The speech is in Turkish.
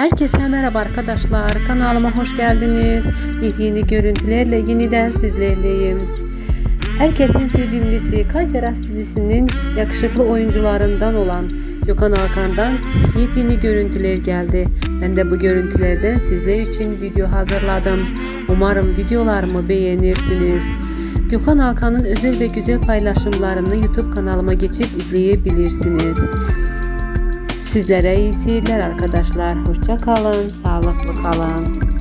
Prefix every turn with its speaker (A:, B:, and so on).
A: Herkese merhaba arkadaşlar. Kanalıma hoş geldiniz. Yeni görüntülerle yeniden sizlerleyim. Herkesin sevimlisi Kayberas dizisinin yakışıklı oyuncularından olan Gökhan Alkan'dan yepyeni görüntüler geldi. Ben de bu görüntülerden sizler için video hazırladım. Umarım videolarımı beğenirsiniz. Gökhan Alkan'ın özel ve güzel paylaşımlarını YouTube kanalıma geçip izleyebilirsiniz. Sizlere iyi seyirler arkadaşlar. Hoşça kalın, sağlıklı kalın.